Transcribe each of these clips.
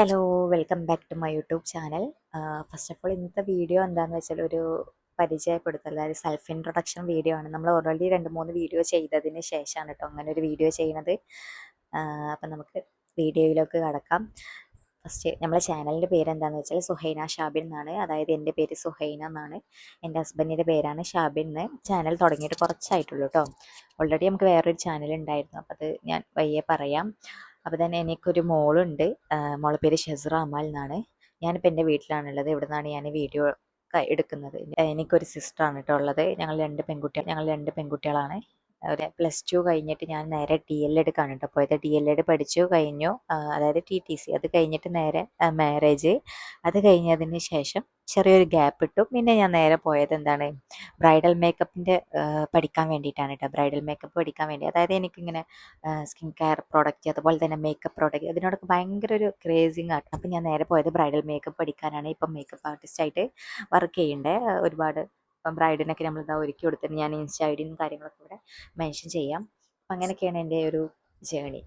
Hello welcome back to my YouTube channel first of all ഇന്നത്തെ video എന്താണെന്ന് വെച്ചാൽ ഒരു പരിചയപ്പെടുത്തൽ അതായത് സെൽഫ് ഇൻട്രൊഡക്ഷൻ വീഡിയോ ആണ്. നമ്മൾ ഓൾറെഡി രണ്ട് മൂന്ന് വീഡിയോ ചെയ്തതിന് ശേഷമാണ് കേട്ടോ അങ്ങനെ ഒരു വീഡിയോ ചെയ്യുന്നത് അപ്പം നമുക്ക് വീഡിയോയിലേക്ക് കടക്കാം. ഫസ്റ്റ് നമ്മളെ ചാനലിന്റെ പേര് എന്താണെന്ന് വെച്ചാൽ സുഹൈന ഷാബിൻ എന്നാണ്. അതായത് എന്റെ പേര് സുഹൈന എന്നാണ്. എന്റെ ഹസ്ബൻഡിന്റെ പേരാണ് ഷാബിൻ എന്ന് ചാനൽ തുടങ്ങിയിട്ട് കുറച്ചായിട്ടുള്ളൂ കേട്ടോ ഓൾറെഡി നമുക്ക് വേറൊരു ചാനൽ ഉണ്ടായിരുന്നു. അപ്പോൾ അത് ഞാൻ വയ്യേ പറയാം. അപ്പോൾ തന്നെ എനിക്കൊരു മോളുണ്ട്. മോളെ പേര് ഷെസ്റ അമാൽ എന്നാണ്. ഞാനിപ്പോൾ എന്റെ വീട്ടിലാണുള്ളത്. ഇവിടെ നിന്നാണ് ഞാൻ വീഡിയോ എടുക്കുന്നത്. എനിക്കൊരു സിസ്റ്ററാണ് കേട്ടോ ഉള്ളത്. ഞങ്ങൾ രണ്ട് പെൺകുട്ടികൾ ഞങ്ങൾ രണ്ട് പെൺകുട്ടികളാണ്. ഒരു പ്ലസ് ടു കഴിഞ്ഞിട്ട് ഞാൻ നേരെ ഡി എൽ എഡ് കേട്ടോ പോയത്. ഡി എൽ എഡ് പഠിച്ചു കഴിഞ്ഞു. അതായത് ടി ടി സി അത് കഴിഞ്ഞിട്ട് നേരെ മാരേജ് അത് കഴിഞ്ഞതിന് ശേഷം ചെറിയൊരു ഗ്യാപ്പ് ഇട്ടു. പിന്നെ ഞാൻ നേരെ പോയത് എന്താണ്? ബ്രൈഡൽ മേക്കപ്പിന്റെ പഠിക്കാൻ വേണ്ടിയിട്ടാണ് കേട്ടോ ബ്രൈഡൽ മേക്കപ്പ് പഠിക്കാൻ വേണ്ടി. അതായത് എനിക്കിങ്ങനെ സ്കിൻ കെയർ പ്രോഡക്റ്റ് അതുപോലെ തന്നെ മേക്കപ്പ് പ്രോഡക്റ്റ് അതിനോടൊക്കെ ഭയങ്കര ഒരു ക്രേസിങ് ആട്ടോ അപ്പം ഞാൻ നേരെ പോയത് ബ്രൈഡൽ മേക്കപ്പ് പഠിക്കാനാണ്. ഇപ്പം മേക്കപ്പ് ആർട്ടിസ്റ്റായിട്ട് വർക്ക് ചെയ്യേണ്ടത് ഒരുപാട് ഇപ്പം ബ്രൈഡിനൊക്കെ നമ്മൾ ഇതാ ഒരുക്കി കൊടുത്തിട്ട് ഞാൻ ഇൻസ്റ്റ ഐ ഡിയും കാര്യങ്ങളൊക്കെ ഇവിടെ മെൻഷൻ ചെയ്യാം. അപ്പം അങ്ങനെയൊക്കെയാണ് എന്റെ ഒരു ജേണി.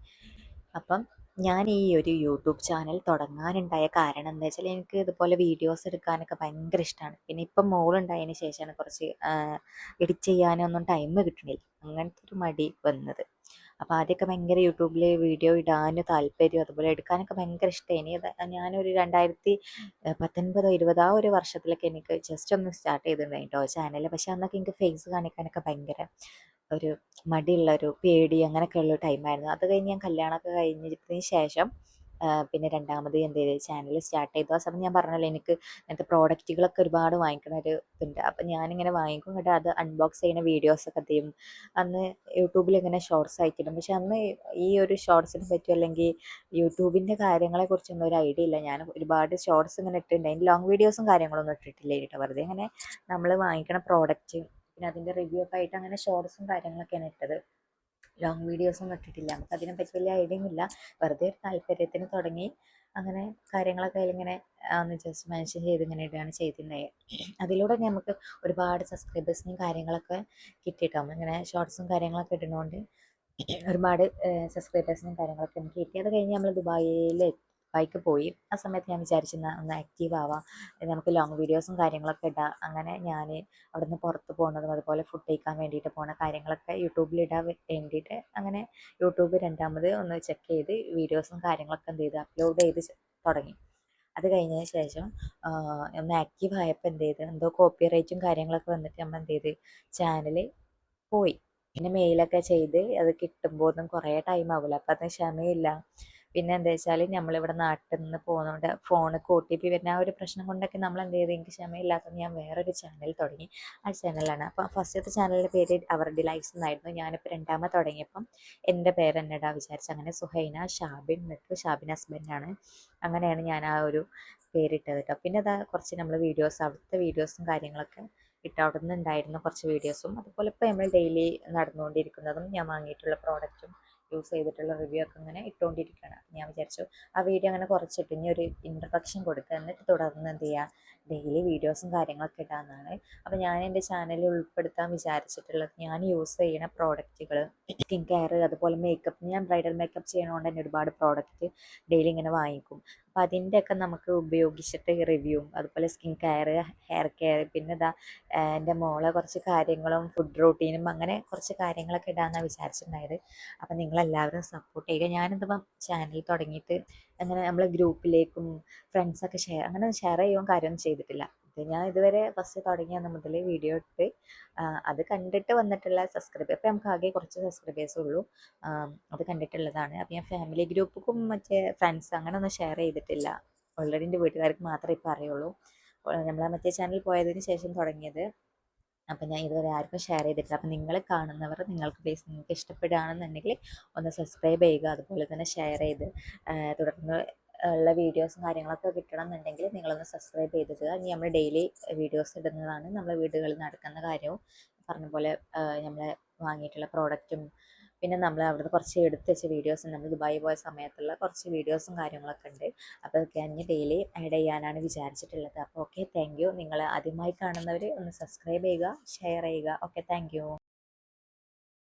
അപ്പം ഞാൻ ഈ ഒരു യൂട്യൂബ് ചാനൽ തുടങ്ങാനുണ്ടായ കാരണം എന്താ വെച്ചാൽ എനിക്ക് ഇതുപോലെ വീഡിയോസ് എടുക്കാനൊക്കെ ഭയങ്കര ഇഷ്ടമാണ്. പിന്നെ ഇപ്പം മോളുണ്ടായതിന് ശേഷമാണ് കുറച്ച് എഡിറ്റ് ചെയ്യാനൊന്നും ടൈം കിട്ടണില്ല അങ്ങനത്തെ ഒരു മടി വന്നത്. അപ്പോൾ ആദ്യമൊക്കെ ഭയങ്കര യൂട്യൂബിൽ വീഡിയോ ഇടാൻ താല്പര്യം അതുപോലെ എടുക്കാനൊക്കെ ഭയങ്കര ഇഷ്ടമാണ് ഞാനൊരു രണ്ടായിരത്തി പത്തൊൻപതോ ഇരുപതോ ഒരു വർഷത്തിലൊക്കെ എനിക്ക് ജസ്റ്റ് ഒന്ന് സ്റ്റാർട്ട് ചെയ്തിട്ടുണ്ടായി കേട്ടോ ചാനൽ പക്ഷെ അന്നൊക്കെ എനിക്ക് ഫേസ് കാണിക്കാനൊക്കെ ഭയങ്കര ഒരു മടിയുള്ള ഒരു പേടി അങ്ങനെയൊക്കെ ഉള്ള ടൈമായിരുന്നു അത് കഴിഞ്ഞ് ഞാൻ കല്യാണമൊക്കെ കഴിഞ്ഞതിന് ശേഷം പിന്നെ രണ്ടാമത് ചെയ്തു? ചാനൽ സ്റ്റാർട്ട് ചെയ്തു. ആ സമയം ഞാൻ പറഞ്ഞല്ലോ എനിക്ക് അങ്ങനത്തെ പ്രോഡക്റ്റുകളൊക്കെ ഒരുപാട് വാങ്ങിക്കണ ഒരു ഇതുണ്ട്. അപ്പം ഞാനിങ്ങനെ വാങ്ങിക്കും. കേട്ടോ അത് അൺബോക്സ് ചെയ്യുന്ന വീഡിയോസൊക്കെ ചെയ്യും? അന്ന് യൂട്യൂബിൽ ഇങ്ങനെ ഷോർട്സ് അയച്ചിടും. പക്ഷെ അന്ന് ഈ ഒരു ഷോർട്സിനെ പറ്റി അല്ലെങ്കിൽ യൂട്യൂബിന്റെ കാര്യങ്ങളെക്കുറിച്ചൊന്നും ഒരു ഐഡിയ ഇല്ല. ഞാൻ ഒരുപാട് ഷോർട്സ് ഇങ്ങനെ ഇട്ടിട്ടുണ്ട്. അതിന്റെ ലോങ് വീഡിയോസും കാര്യങ്ങളൊന്നും ഇട്ടിട്ടില്ല കേട്ടോ. വെറുതെ ഇങ്ങനെ നമ്മൾ വാങ്ങിക്കണ പ്രോഡക്റ്റ് പിന്നെ അതിന്റെ റിവ്യൂ ഒക്കെ ആയിട്ട് അങ്ങനെ ഷോർട്സും കാര്യങ്ങളൊക്കെയാണ് ഇട്ടത്. ലോങ് വീഡിയോസൊന്നും ഇട്ടിട്ടില്ല. നമുക്ക് അതിനെപ്പറ്റി വലിയ ഐഡിയ ഇല്ല. വെറുതെ ഒരു താല്പര്യത്തിന് തുടങ്ങി അങ്ങനെ കാര്യങ്ങളൊക്കെ അതിലിങ്ങനെ ഒന്ന് ജസ്റ്റ് മെൻഷൻ ചെയ്ത് ഇങ്ങനെ ഇടുകയാണ് ചെയ്തിട്ടുണ്ടായത് അതിലൂടെ നമുക്ക് ഒരുപാട് സബ്സ്ക്രൈബേഴ്സിനും കാര്യങ്ങളൊക്കെ കിട്ടിയിട്ടോ ഇങ്ങനെ ഷോർട്സും കാര്യങ്ങളൊക്കെ ഇടുന്നതുകൊണ്ട് ഒരുപാട് സബ്സ്ക്രൈബേഴ്സിനും കാര്യങ്ങളൊക്കെ നമുക്ക് കിട്ടി. അത് കഴിഞ്ഞ് നമ്മൾ ദുബായിൽ ബൈക്ക് പോയി. ആ സമയത്ത് ഞാൻ വിചാരിച്ചു ഒന്ന് ആക്റ്റീവ് ആവാം. നമുക്ക് ലോങ് വീഡിയോസും കാര്യങ്ങളൊക്കെ ഇടാം. അങ്ങനെ ഞാൻ അവിടെ നിന്ന് പുറത്ത് പോകുന്നതും അതുപോലെ ഫുഡ് കഴിക്കാൻ വേണ്ടിയിട്ട് പോണ കാര്യങ്ങളൊക്കെ യൂട്യൂബിൽ ഇടാൻ വേണ്ടിയിട്ട് അങ്ങനെ യൂട്യൂബ് രണ്ടാമത് ഒന്ന് ചെക്ക് ചെയ്ത് വീഡിയോസും കാര്യങ്ങളൊക്കെ എന്ത് ചെയ്ത് അപ്ലോഡ് ചെയ്ത് തുടങ്ങി. അത് കഴിഞ്ഞതിന് ശേഷം ഒന്ന് ആക്റ്റീവ് ആയപ്പോൾ എന്ത് ചെയ്ത് എന്തോ കോപ്പി റൈറ്റും കാര്യങ്ങളൊക്കെ വന്നിട്ട് നമ്മൾ എന്ത് ചെയ്ത് ചാനൽ പോയി. പിന്നെ മെയിലൊക്കെ ചെയ്ത് അത് കിട്ടുമ്പോൾ ഒന്നും കുറേ ടൈം ആവില്ല അപ്പം അതിന് ക്ഷമയില്ല. പിന്നെ എന്താ വെച്ചാൽ നമ്മളിവിടെ നാട്ടിൽ നിന്ന് പോകുന്നതുകൊണ്ട് ഫോണ് ഒ ടി പി വരുന്ന ആ ഒരു പ്രശ്നം കൊണ്ടൊക്കെ നമ്മൾ എന്ത് ചെയ്തു എനിക്ക് ക്ഷമയില്ലാത്തത് ഞാൻ വേറൊരു ചാനൽ തുടങ്ങി. ആ ചാനലാണ് അപ്പം ഫസ്റ്റത്തെ ചാനലിന്റെ പേര് അവർ ഡിലൈസ് എന്നായിരുന്നു. ഞാനിപ്പോൾ രണ്ടാമത് തുടങ്ങിയപ്പം എന്റെ പേര് എന്നടാ വിചാരിച്ചു അങ്ങനെ സുഹൈന ഷാബിൻ എന്നിട്ട് ഷാബിൻ ഹസ്ബൻഡാണ് അങ്ങനെയാണ് ഞാൻ ആ ഒരു പേരിട്ടത് കേട്ടോ പിന്നെ അതാ കുറച്ച് നമ്മൾ വീഡിയോസ് അവിടുത്തെ വീഡിയോസും കാര്യങ്ങളൊക്കെ ഇട്ട് അവിടെ നിന്ന് ഉണ്ടായിരുന്ന കുറച്ച് വീഡിയോസും അതുപോലെ ഇപ്പോൾ നമ്മൾ ഡെയിലി നടന്നുകൊണ്ടിരിക്കുന്നതും ഞാൻ വാങ്ങിയിട്ടുള്ള പ്രോഡക്റ്റും യൂസ് ചെയ്തിട്ടുള്ള റിവ്യൂ ഒക്കെ ഇങ്ങനെ ഇട്ടുകൊണ്ടിരിക്കുകയാണ് ഞാൻ വിചാരിച്ചു ആ വീഡിയോ അങ്ങനെ കുറച്ചിട്ട് ഇനി ഒരു ഇൻട്രൊഡക്ഷൻ കൊടുക്കുക എന്നിട്ട് തുടർന്ന് എന്ത് ചെയ്യുക ഡെയിലി വീഡിയോസും കാര്യങ്ങളൊക്കെ ഇടാമെന്നാണ് അപ്പോൾ ഞാൻ എന്റെ ചാനലിൽ ഉൾപ്പെടുത്താൻ വിചാരിച്ചിട്ടുള്ളത് ഞാൻ യൂസ് ചെയ്യുന്ന പ്രോഡക്റ്റുകൾ സ്കിൻ കെയർ അതുപോലെ മേക്കപ്പ് ഞാൻ ബ്രൈഡൽ മേക്കപ്പ് ചെയ്യണതുകൊണ്ട് തന്നെ ഒരുപാട് പ്രോഡക്റ്റ് ഡെയിലി ഇങ്ങനെ വാങ്ങിക്കും. അപ്പോൾ അതിന്റെയൊക്കെ നമുക്ക് ഉപയോഗിച്ചിട്ട് റിവ്യൂവും അതുപോലെ സ്കിൻ കെയർ ഹെയർ കെയർ പിന്നെ ഇതാ എന്റെ മോളെ കുറച്ച് കാര്യങ്ങളും ഫുഡ് റൂട്ടീനും അങ്ങനെ കുറച്ച് കാര്യങ്ങളൊക്കെ ഇടാമെന്നാണ് വിചാരിച്ചിട്ടുണ്ടായത്. അപ്പോൾ നിങ്ങളെല്ലാവരും സപ്പോർട്ട് ചെയ്യുക. ഞാനിതിപ്പം ചാനൽ തുടങ്ങിയിട്ട് അങ്ങനെ നമ്മളെ ഗ്രൂപ്പിലേക്കും ഫ്രണ്ട്സൊക്കെ ഷെയർ അങ്ങനെ ഷെയർ ചെയ്യുകയും കാര്യമൊന്നും ചെയ്തിട്ടില്ല. ഞാൻ ഇതുവരെ ഫസ്റ്റ് തുടങ്ങിയ അന്ന് മുതൽ വീഡിയോ ഇട്ട് അത് കണ്ടിട്ട് വന്നിട്ടുള്ള സബ്സ്ക്രൈബർ അപ്പോൾ നമുക്ക് ആകെ കുറച്ച് സബ്സ്ക്രൈബേഴ്സ് ഉള്ളൂ. അത് കണ്ടിട്ടുള്ളതാണ്. അപ്പോൾ ഞാൻ ഫാമിലി ഗ്രൂപ്പുക്കും മറ്റേ ഫ്രണ്ട്സ് അങ്ങനെ ഒന്നും ഷെയർ ചെയ്തിട്ടില്ല. ഓൾറെഡി എന്റെ വീട്ടുകാർക്ക് മാത്രമേ ഇപ്പോൾ അറിയുള്ളൂ. നമ്മളെ മറ്റേ ചാനൽ പോയതിന് ശേഷം തുടങ്ങിയത്. അപ്പം ഞാൻ ഇതുവരെ ആർക്കും ഷെയർ ചെയ്തിട്ടില്ല. അപ്പം നിങ്ങൾ കാണുന്നവർ നിങ്ങൾക്ക് പ്ലീസ് നിങ്ങൾക്ക് ഇഷ്ടപ്പെടുകയാണെന്നുണ്ടെങ്കിൽ ഒന്ന് സബ്സ്ക്രൈബ് ചെയ്യുക. അതുപോലെ തന്നെ ഷെയർ ചെയ്ത് തുടർന്ന് ഉള്ള വീഡിയോസും കാര്യങ്ങളൊക്കെ കിട്ടണം എന്നുണ്ടെങ്കിൽ നിങ്ങളൊന്ന് സബ്സ്ക്രൈബ് ചെയ്തിട്ട് ഇനി നമ്മൾ ഡെയിലി വീഡിയോസ് ഇടുന്നതാണ് നമ്മൾ വീടുകളിൽ നടക്കുന്ന കാര്യവും. പറഞ്ഞ പോലെ നമ്മൾ വാങ്ങിയിട്ടുള്ള പ്രോഡക്റ്റും പിന്നെ നമ്മൾ അവിടുന്ന് കുറച്ച് എടുത്ത് വെച്ച വീഡിയോസ് നമ്മൾ ദുബായി പോയ സമയത്തുള്ള കുറച്ച് വീഡിയോസും കാര്യങ്ങളൊക്കെ ഉണ്ട്. അപ്പോൾ അതൊക്കെ ഇനി ഡെയിലി ആഡ് ചെയ്യാനാണ് വിചാരിച്ചിട്ടുള്ളത്. അപ്പോൾ ഓക്കെ താങ്ക് യു നിങ്ങൾ ആദ്യമായി കാണുന്നവർ ഒന്ന് സബ്സ്ക്രൈബ് ചെയ്യുക ഷെയർ ചെയ്യുക. Okay thank